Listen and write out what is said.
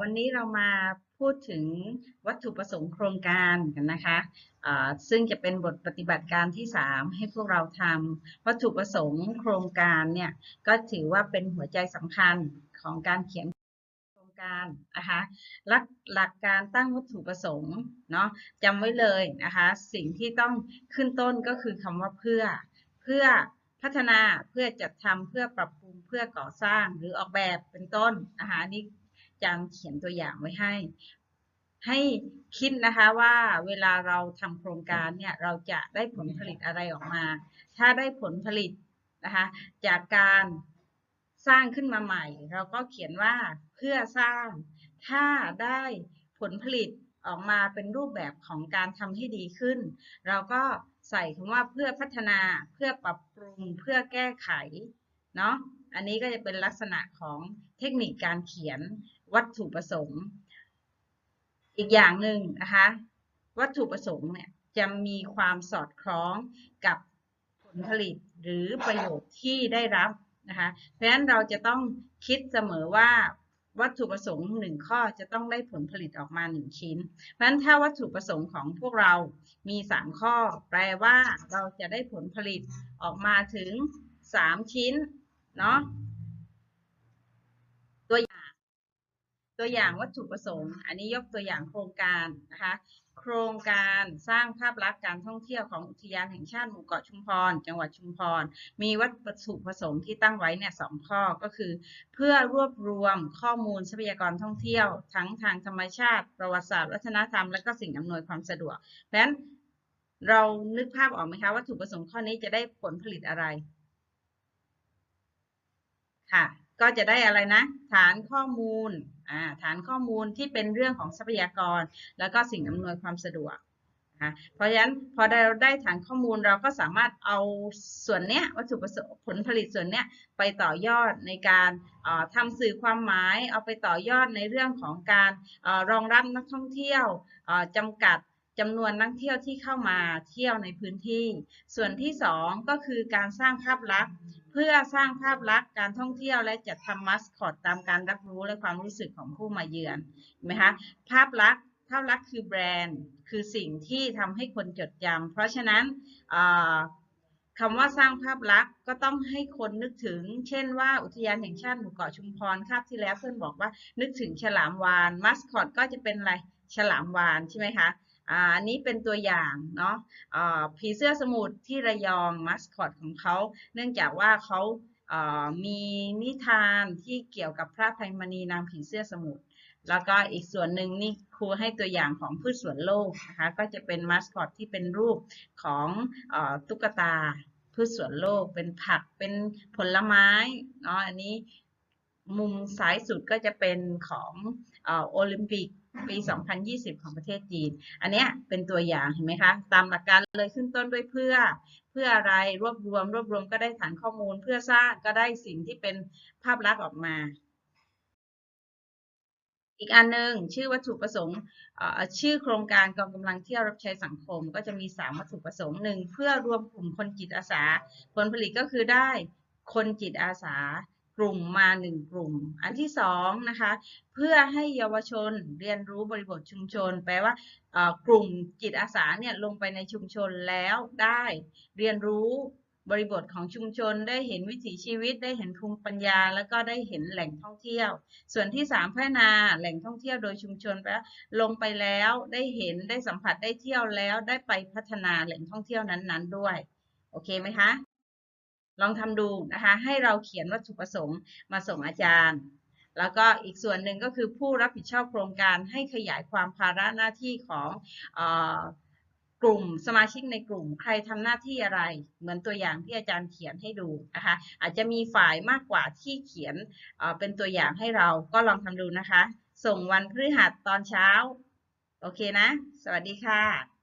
วันนี้เรามาพูดถึงวัตถุประสงค์โครงการกันนะคะซึ่งจะเป็นบทปฏิบัติการที่ 3 ให้พวกเราทำวัตถุประสงค์โครงการเนี่ยก็ถือว่าเป็นหัวใจสำคัญของการเขียนโครงการนะคะหลักหลักการตั้งวัตถุประสงค์เนาะจำไว้เลยนะคะสิ่งที่ต้องขึ้นต้นก็คือคำว่าเพื่อ เพื่อพัฒนาเพื่อจัดทำเพื่อปรับปรุงเพื่อก่อสร้างหรือออกแบบเป็นต้นนะคะอันนี้ จางเขียนตัวอย่างไว้ให้ ให้คิดนะคะว่าเวลาเราทำโครงการเนี่ยเราจะได้ผลผลิตอะไรออกมา ถ้าได้ผลผลิตนะคะจากการสร้างขึ้นมาใหม่ เราก็เขียนว่าเพื่อสร้าง ถ้าได้ผลผลิตออกมาเป็นรูปแบบของการทำให้ดีขึ้น เราก็ใส่คำว่าเพื่อพัฒนาเพื่อปรับปรุงเพื่อแก้ไข เนาะอันนี้ก็จะเป็นลักษณะของเทคนิคการเขียนวัตถุประสงค์ อีกอย่างหนึ่งนะคะวัตถุประสงค์เนี่ยจะมีความสอดคล้องกับผลผลิตหรือประโยชน์ที่ได้รับนะคะเพราะฉะนั้นเราจะต้องคิดเสมอว่าวัตถุประสงค์หนึ่งข้อจะต้องได้ผลผลิตออกมาหนึ่งชิ้น เพราะฉะนั้นถ้าวัตถุประสงค์ของพวกเรามีสามข้อ แปลว่าเราจะได้ผลผลิตออกมาถึงสามชิ้น เนาะตัวอย่าง ตัวอย่างวัตถุประสงค์ อันนี้ยกตัวอย่างโครงการนะคะ โครงการสร้างภาพลักษณ์การท่องเที่ยวของอุทยานแห่งชาติหมู่เกาะชุมพร จังหวัดชุมพร มีวัตถุประสงค์ที่ตั้งไว้เนี่ยสองข้อก็คือ เพื่อรวบรวมข้อมูลทรัพยากรท่องเที่ยว ทั้งทางธรรมชาติ ประวัติศาสตร์ วัฒนธรรม และก็สิ่งอำนวยความสะดวก เพราะฉะนั้นเรานึกภาพออกไหมคะวัตถุประสงค์ข้อนี้จะได้ผลผลิตอะไร ค่ะ ก็จะได้อะไรนะ ฐานข้อมูลอ่าฐานข้อมูลที่เป็นเรื่องของทรัพยากร แล้วก็สิ่งอำนวยความสะดวกนะะเพราะฉะนั้นพอเราได้ฐานข้อมูลเราก็สามารถเอาส่วนเนี้ยวัตถุประสงค์ผลผลิตส่วนเนี้ยไปต่อยอดในการเอ่อทำสื่อความหมาย เอาไปต่อยอดในเรื่องของการออรองรับนักท่องเที่ยวเอ่อจำกัดจำนวนนักเที่ยวที่เข้ามาเที่ยวในพื้นที่ ส่วนที่สองก็คือการสร้างภาพลักษณ์ เพื่อสร้างภาพลักษณ์การท่องเที่ยวและจัดทำมัสคอตตามการรับรู้และความรู้สึกของผู้มาเยือนเห็นไหมคะภาพลักษณ์ภาพลักษณ์คือแบรนด์คือสิ่งที่ทำให้คนจดจำเพราะฉะนั้นคำว่าสร้างภาพลักษณ์ก็ต้องให้คนนึกถึง เช่นว่าอุทยานแห่งชาติหมู่เกาะชุมพรคาบที่แล้วเพื่อนบอกว่านึกถึงฉลามวานมัสคอตก็จะเป็นอะไรฉลามวานใช่ไหมคะ อันนี้เป็นตัวอย่างเนาะผีเสื้อสมุทรที่ระยองมัสคอตของเขา เนื่องจากว่าเขามีนิทานที่เกี่ยวกับพระภัยมณีนางผีเสื้อสมุทรแล้วก็อีกส่วนหนึ่งนี่ครูให้ตัวอย่างของพืชสวนโลกนะคะก็จะเป็นมัสคอตที่เป็นรูปของอตุ๊กตาพืชสวนโลก เป็นผักเป็นผลไม้เนาะอันนี้ มุมซ้ายสุดก็จะเป็นของโอลิมปิกปี 2020 ของประเทศจีน อันเนี้ยเป็นตัวอย่างเห็นไหมคะ ตามหลักการเลยขึ้นต้นด้วยเพื่อ เพื่ออะไรรวบรวม รวบรวมก็ได้ฐานข้อมูล เพื่อสร้างก็ได้สิ่งที่เป็นภาพลักษณ์ออกมา อีกอันหนึ่งชื่อวัตถุประสงค์ชื่อโครงการกองกำลังเที่ยวรับใช้สังคม ก็จะมี 3 วัตถุประสงค์หนึ่งเพื่อรวมกลุ่มคนจิตอาสา ผลผลิตก็คือได้คนจิตอาสา กลุ่มมาหนึ่งกลุ่ม อันที่สองนะคะเพื่อให้เยาวชนเรียนรู้บริบทชุมชน แปลว่ากลุ่มจิตอาสาเนี่ยลงไปในชุมชนแล้วได้เรียนรู้บริบทของชุมชนได้เห็นวิถีชีวิตได้เห็นภูมิปัญญา แล้วก็ได้เห็นแหล่งท่องเที่ยว ส่วนที่สามพัฒนาแหล่งท่องเที่ยวโดยชุมชนแปลว่าลงไปแล้วได้เห็นได้สัมผัสได้เที่ยวแล้วได้ไปพัฒนาแหล่งท่องเที่ยวนั้นๆ ด้วย โอเคไหมคะ ลองทำดูนะคะ ให้เราเขียนวัตถุประสงค์มาส่งอาจารย์ แล้วก็อีกส่วนหนึ่งก็คือผู้รับผิดชอบโครงการให้ขยายความภาระหน้าที่ของกลุ่มสมาชิกในกลุ่มใครทำหน้าที่อะไร เหมือนตัวอย่างที่อาจารย์เขียนให้ดูนะคะอาจจะมีฝ่ายมากกว่าที่เขียนเป็นตัวอย่างให้เราก็ลองทำดูนะคะ ส่งวันพฤหัสตอนเช้า โอเคนะ สวัสดีค่ะ